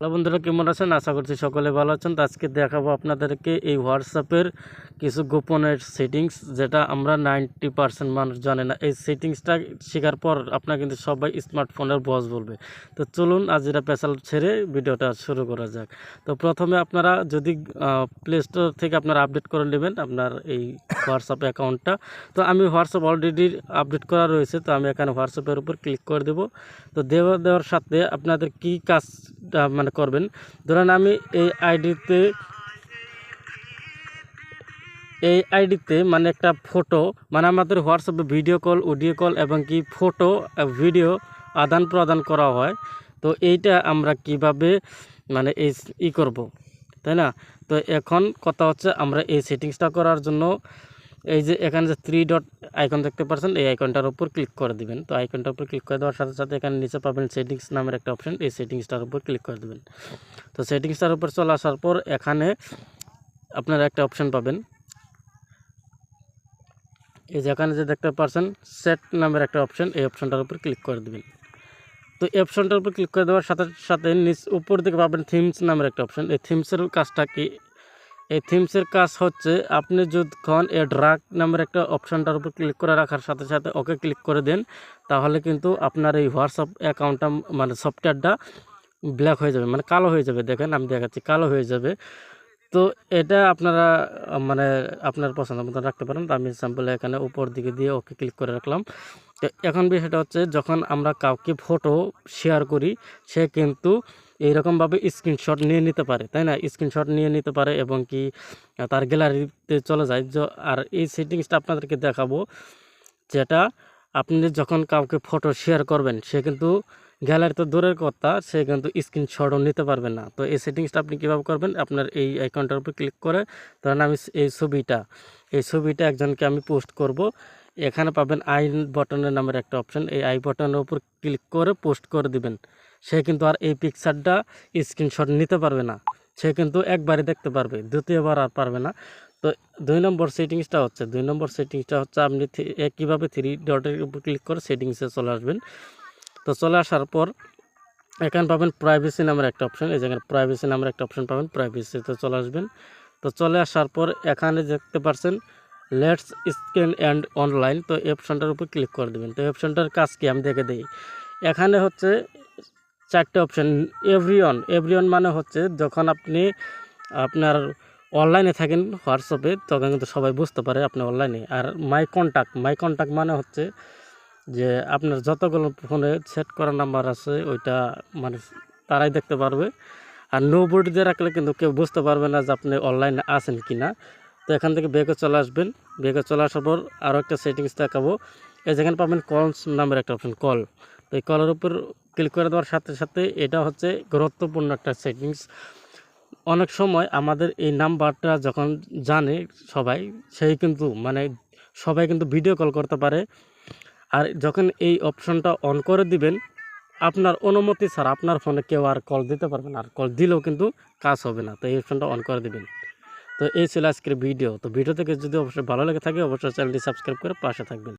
Hello বন্ধুরা, কেমন আছেন? আশা করছি সকলে ভালো আছেন। তো আজকে দেখাবো আপনাদেরকে এই হোয়াটসঅ্যাপের কিছু গোপনের সেটিংস যেটা আমরা নাইনটি পার্সেন্ট মানুষ জানে না। এই সেটিংসটা শেখার পর আপনার কিন্তু সবাই স্মার্টফোনের বস বলবে। তো চলুন, আজ এটা পেশাল ছেড়ে ভিডিওটা শুরু করা যাক। তো প্রথমে আপনারা যদি প্লে স্টোর থেকে আপনারা আপডেট করে নেবেন আপনার এই হোয়াটসঅ্যাপ অ্যাকাউন্টটা তো আমি হোয়াটসঅ্যাপ অলরেডি আপডেট করা রয়েছে। তো আমি এখানে হোয়াটসঅ্যাপের উপর ক্লিক করে দেবো। তো দেওয়া, দেওয়ার সাথে আপনাদের কি কাজটা মানে করবেন। ধরেন আমি এই আইডিতে এই আইডিতে মানে একটা ফটো মানে আমাদের হোয়াটসঅ্যাপে ভিডিও কল, অডিও কল এবং কি ফটো ভিডিও আদান প্রদান করা হয়। তো এইটা আমরা কীভাবে মানে এই ই করব, তাই না? তো এখন কথা হচ্ছে আমরা এই সেটিংসটা করার জন্য, এই যে এখানে যে থ্রি ডট আইকন দেখতে পাচ্ছেন এই আইকনটার উপর ক্লিক করে দিবেন। তো আইকনটার উপর ক্লিক করে দেওয়ার সাথে সাথে এখানে নিচে পাবেন সেটিংস নামের একটা অপশন এই সেটিংসটার উপর ক্লিক করে দেবেন। তো সেটিংসটার উপর চলে আসার পর এখানে আপনারা একটা অপশন পাবেন। এই যে এখানে যে দেখতে পাচ্ছেন সেট নামের একটা অপশন এই অপশনটার উপর ক্লিক করে দেবেন। তো এই অপশনটার উপর ক্লিক করে দেওয়ার সাথে সাথে নিচ উপর দিকে পাবেন থিমস নামের একটা অপশন এই থিমসের কাজটা কি এই থিমসের কাজ হচ্ছে আপনি যখন এ ড্রাগ নামের একটা অপশানটার উপর ক্লিক করে রাখার সাথে সাথে ওকে ক্লিক করে দেন, তাহলে কিন্তু আপনার এই হোয়াটসঅ্যাপ অ্যাকাউন্টটা মানে সফটওয়্যারটা ব্ল্যাক হয়ে যাবে মানে কালো হয়ে যাবে। দেখেন আমি দেখাচ্ছি, কালো হয়ে যাবে। তো এটা আপনারা মানে আপনার পছন্দ মতো রাখতে পারেন। তো আমি স্যাম্পলে এখানে উপর দিকে দিয়ে ওকে ক্লিক করে রাখলাম। তো এখন বিষয়টা হচ্ছে, যখন আমরা কাউকে ফটো শেয়ার করি, সে কিন্তু এইরকমভাবে স্ক্রিনশট নিয়ে নিতে পারে, তাই না? স্ক্রিনশট নিয়ে নিতে পারে এবং কি তার গ্যালারিতে চলে যায়। আর এই সেটিংসটা আপনাদেরকে দেখাবো, যেটা আপনি যখন কাউকে ফটো শেয়ার করবেন, সে কিন্তু গ্যালারি তো দূরের কথা সে কিন্তু স্ক্রিনশটও নিতে পারবে না। তো এই সেটিংসটা আপনি কীভাবে করবেন? আপনার এই আইকনটার উপর ক্লিক করে ধরেন আমি এই ছবিটা এই ছবিটা একজনকে আমি পোস্ট করব। এখানে পাবেন আই বটনের নামের একটা অপশন এই আই বটনের উপর ক্লিক করে পোস্ট করে দিবেন। সে কিন্তু আর এই পিকচারটা স্ক্রিনশট নিতে পারবে না। সে কিন্তু একবারে দেখতে পারবে, দ্বিতীয়বার আর পারবে না। তো দুই নম্বর সেটিংসটা হচ্ছে, দুই নম্বর সেটিংসটা হচ্ছে আপনি কীভাবে থ্রি ডটের উপর ক্লিক করে সেটিংসে চলে আসবেন। তো চলে আসার পর এখানে পাবেন প্রাইভেসি নামের একটা অপশন এই জায়গায় প্রাইভেসি নামের একটা অপশন পাবেন প্রাইভেসিতে চলে আসবেন। তো চলে আসার পর এখানে দেখতে পাচ্ছেন লেটস স্ক্যান অ্যান্ড অনলাইন তো অপশনটার উপর ক্লিক করে দেবেন। তো অপশনটার কাজ কি? আমি দেখে দিই। এখানে হচ্ছে চারটে অপশন এভরিওয়ান এভরিওয়ান মানে হচ্ছে যখন আপনি আপনার অনলাইনে থাকেন হোয়াটসঅ্যাপে তখন কিন্তু সবাই বুঝতে পারে আপনি অনলাইনে আর মাই কন্ট্যাক্ট মাই কন্ট্যাক্ট মানে হচ্ছে যে আপনার যতগুলো ফোনে সেট করা নাম্বার আছে, ওইটা মানে তারাই দেখতে পারবে। আর নো বোর্ড দিয়ে রাখলে কিন্তু কেউ বুঝতে পারবে না যে আপনি অনলাইনে আছেন কি না তো এখান থেকে বেগে চলে আসবেন। বেগে চলে আসার পর আরও একটা সেটিংস দেখাবো। এই যেখানে পাবেন কলস নামের একটা অপশন কল তো এই কলের উপর ক্লিক করে দেওয়ার সাথে সাথে এটা হচ্ছে গুরুত্বপূর্ণ একটা সেটিংস। অনেক সময় আমাদের এই নাম্বারটা যখন জানে সবাই, সেই কিন্তু মানে সবাই কিন্তু ভিডিও কল করতে পারে। আর যখন এই অপশনটা অন করে দিবেন, আপনার অনুমতি ছাড়া আপনার ফোনে কেউ আর কল দিতে পারবে না, আর কল দিলেও কিন্তু কাজ হবে না, তো এই অপশনটা অন করে দিবেন। তো এই ছিল আজকের ভিডিও। তো ভিডিও থেকে যদি অবশ্যই ভালো লেগে থাকে, অবশ্যই চ্যানেলটি সাবস্ক্রাইব করে পাশে থাকবেন।